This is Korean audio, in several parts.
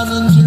Amanın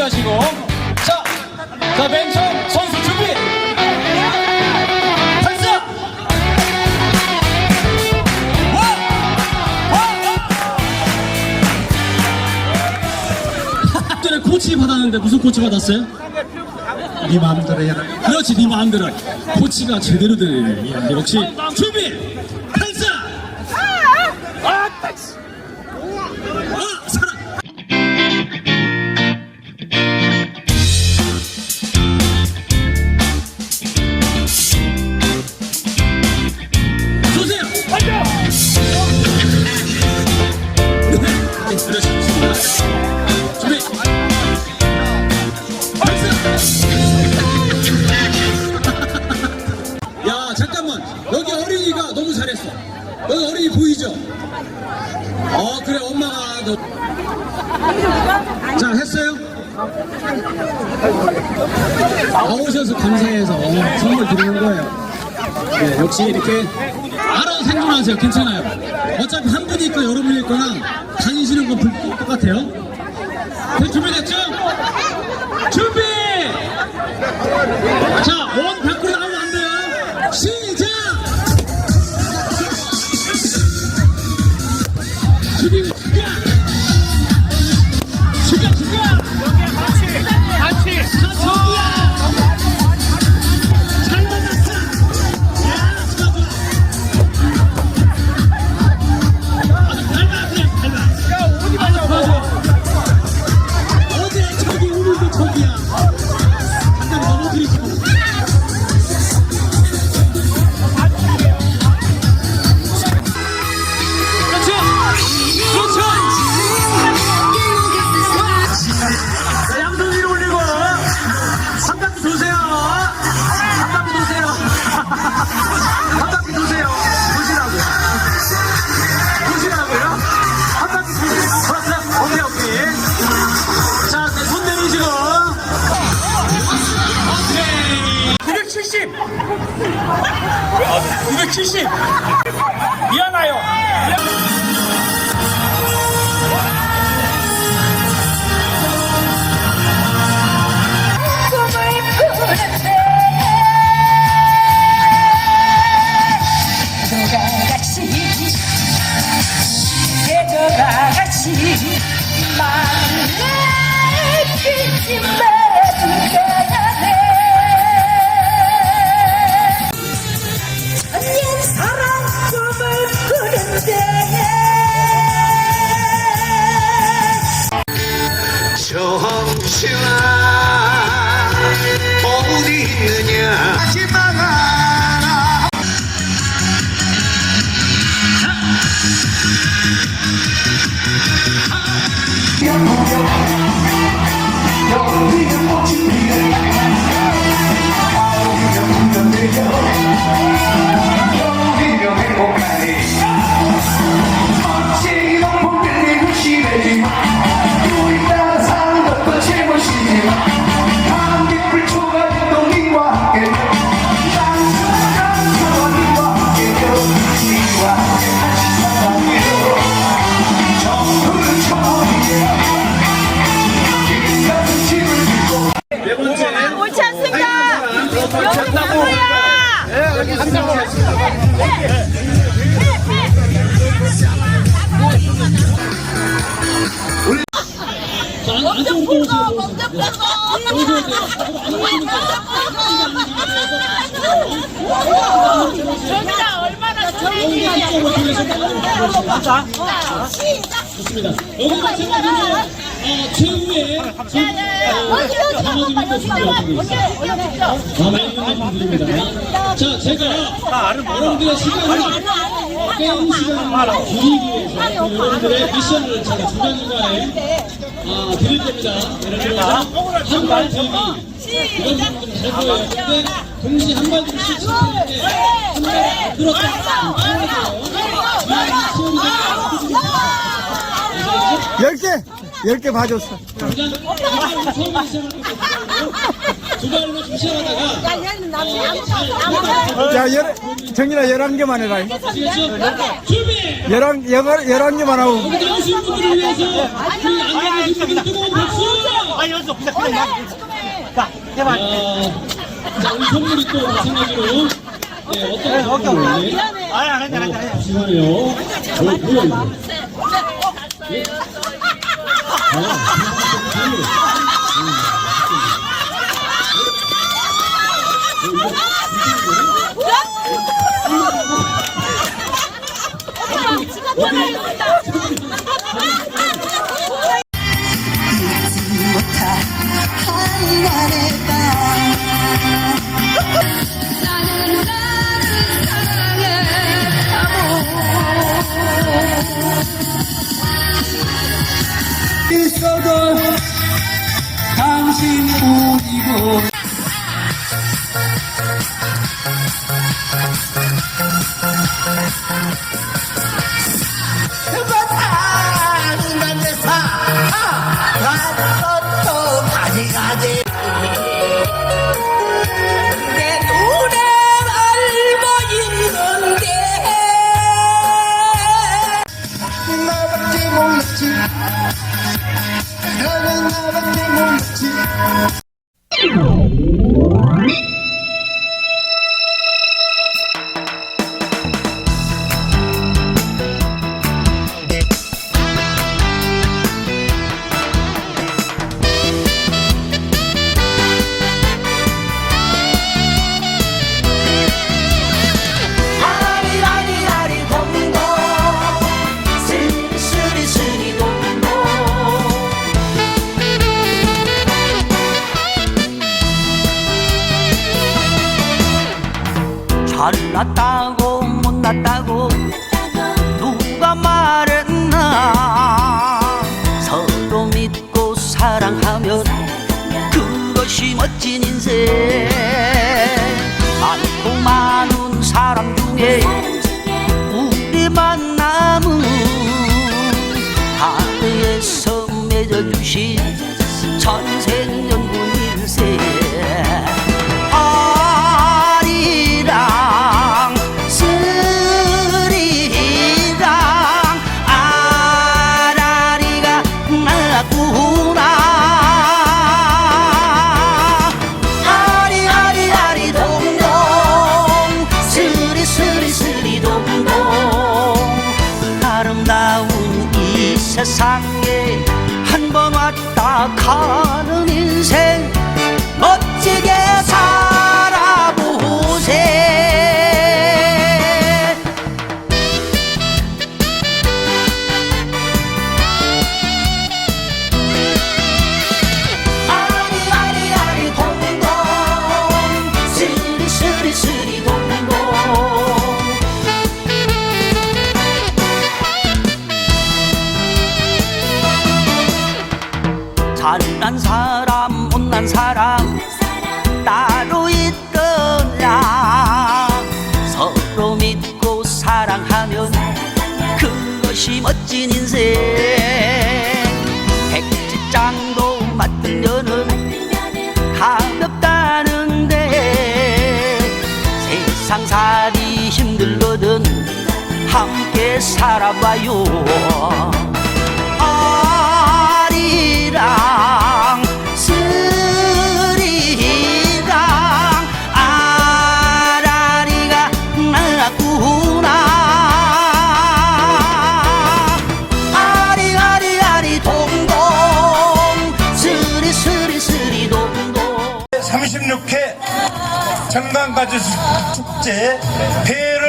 가시고. 자, 자 맨손 선수 준비. 발사! 전에 코치 받았는데 무슨 코치 받았어요? 네 마음대로 해라. 그렇지 네 마음대로. 코치가 제대로 되네 역시 준비! 보이죠? 어 그래 엄마가 너... 자 했어요? 나오셔서 감사해서 선물 드리는 거예요 네, 역시 이렇게 알아서 생존하세요 괜찮아요 어차피 한 분이 있고 여러분이 있거나 다니시는 건 불- 똑같아요 네, 준비됐죠? 오케이. 970. 970. 미안해요. 같이 해줘가 같이 마음에 정신아 어디 있느냐 우 이쪽으로 돌려서 좋습니다. 여기가 제가 보기에는 어, 최후의 어디로 잠깐만 여기가 아, 많이 드립니다. 자, 제가 여러분들의 시간을 게임 시간을 줄이기 위해서 여러분들의 미션을 제가 중간중간에 아, 드릴 겁니다. 예를 들어서 한발 들기 이런 부분 좀잘 보여요. 근데 동시에 한발 들기 텐데 한발 들었다. 열 개, 열 개 봐줬어. 처음에 시작할. 두 발로 좀 시작하다가 야, 열, 정진아, 열한 개만 해라. 아시겠죠? 준비! 열한, 열, 열한 개만 하고. 여기 나오신 분들을 위해서 우리 안 계신 분들 뜨거운 박수! 아니 여기서 그냥 그냥 자 해봐 아, 자, 우리 선물이 또 마찬가지로 네, 어떤 선물인지 아니 안 했잖아 안 했잖아 잠시만요. 어, 뭐야 이거? 예? 아, 我哪有你 Ta 못난 사랑 따로 있더라. 서로 믿고 사랑하면 그것이 멋진 인생. 백지장도 맞들려는 가볍다는데 세상살이 힘들거든 함께 살아봐요. 가지 축제 배